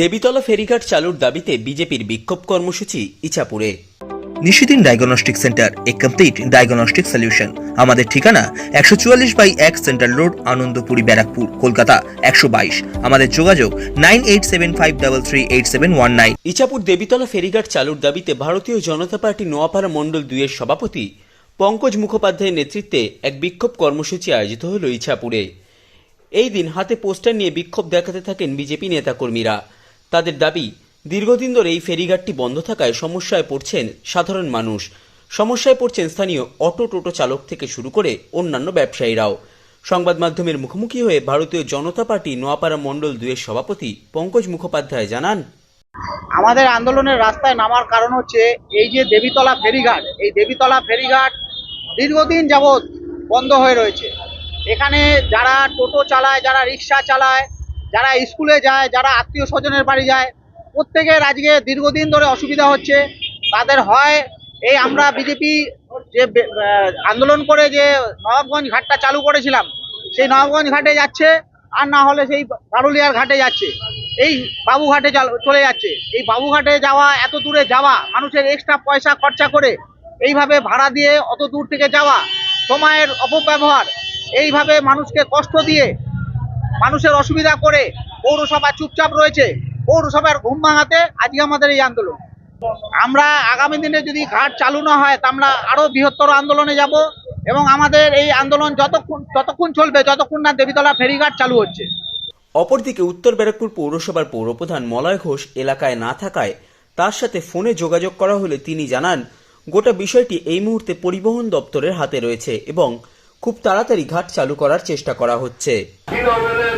দেবীতলা ফেরিঘাট চালুর দাবিতে বিজেপির বিক্ষোভ কর্মসূচি ইছাপুরে। নিশিদিন ডায়াগনস্টিক সেন্টার এ কমপ্লিট ডায়াগনস্টিক সলিউশন আমাদের ঠিকানা একশো চুয়াল্লিশ বাই এক সেন্ট্রাল রোড আনন্দপুরি ব্যারাকপুর কলকাতা একশো বাইশ। আমাদের যোগাযোগ nine eight seven five double three eight seven one nine. Ichhapur Debitala ফেরিঘাট চালুর দাবিতে ভারতীয় জনতা পার্টি নোয়াপাড়া মণ্ডল দুইয়ের সভাপতি পঙ্কজ মুখোপাধ্যায়ের নেতৃত্বে এক বিক্ষোভ কর্মসূচি আয়োজিত হল ইছাপুরে। এই দিন হাতে পোস্টার নিয়ে বিক্ষোভ দেখাতে থাকেন বিজেপি নেতাকর্মীরা। তাদের দাবি, দীর্ঘদিন ধরে এই ফেরিঘাটটি বন্ধ থাকায় সমস্যায় পড়ছেন সাধারণ মানুষ। সমস্যায় পড়ছেন স্থানীয় অটো টোটো চালক থেকে শুরু করে অন্যান্য ব্যবসায়ীরাও। সংবাদ মাধ্যমের মুখোমুখি হয়ে ভারতীয় জনতা পার্টি নোয়াপাড়া মণ্ডল দুয়ের সভাপতি পঙ্কজ মুখোপাধ্যায় জানান, আমাদের আন্দোলনের রাস্তায় নামার কারণ হচ্ছে এই যে দেবীতলা ফেরিঘাট, এই দেবীতলা ফেরিঘাট দীর্ঘদিন যাবৎ বন্ধ হয়ে রয়েছে। এখানে যারা টোটো চালায়, যারা রিক্সা চালায় যারা স্কুলে যায়, যারা আত্মীয় স্বজনের বাড়ি যায়, প্রত্যেকের আজকে দীর্ঘদিন ধরে অসুবিধা হচ্ছে। তাদের হয় এই আমরা বিজেপি যে আন্দোলন করে যে নবাবগঞ্জ ঘাটটা চালু করেছিলাম, সেই নবাবগঞ্জ ঘাটে যাচ্ছে, আর না হলে সেই গারুলিয়ার ঘাটে যাচ্ছে। এই বাবুঘাটে চলে যাচ্ছে। এই বাবুঘাটে যাওয়া, এত দূরে যাওয়া, মানুষের এক্সট্রা পয়সা খরচা করে এইভাবে ভাড়া দিয়ে অত দূর থেকে যাওয়া, সময়ের অপব্যবহার, এইভাবে মানুষকে কষ্ট দিয়ে মানুষের অসুবিধা করে পৌরসভা চুপচাপ রয়েছে। পৌরসভার ঘুম ভাঙাতে আজকে আমাদের এই আন্দোলন। আমরা আগামী দিনে যদি ঘাট চালু না হয়, তা আমরা আরও বৃহত্তর আন্দোলনে যাব এবং আমাদের এই আন্দোলন যতক্ষণ যতক্ষণ চলবে, যতক্ষণ না দেবীতলা ফেরিঘাট চালু হচ্ছে। অপরদিকে উত্তর ব্যারাকপুর পৌরসভার পৌরপ্রধান মলয় ঘোষ এলাকায় না থাকায় তার সাথে ফোনে যোগাযোগ করা হলে তিনি জানান, গোটা বিষয়টি এই মুহূর্তে পরিবহন দপ্তরের হাতে রয়েছে এবং খুব তাড়াতাড়ি ঘাট চালু করার চেষ্টা করা হচ্ছে। তৃণমূলের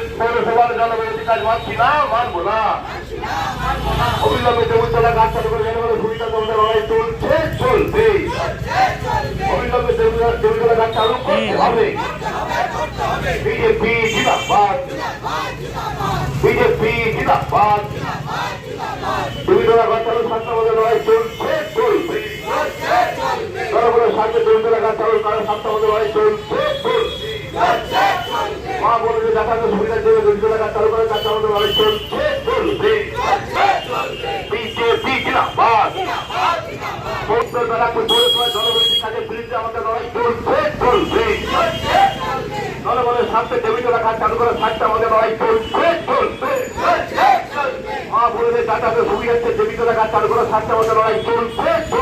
করার আমাদের লড়াই চলছে চালু। করে কাজ আমাদের লড়াই চলছে। বিজেপি চলছে দেবীতলা কাজ চালু করার স্বার্থে আমাদের লড়াই চলছে চলবে মা বলে দেখাতে সুবিধা দেবীতলা কাজ চালু করার স্বার্থে আমাদের লড়াই চলছে চলবে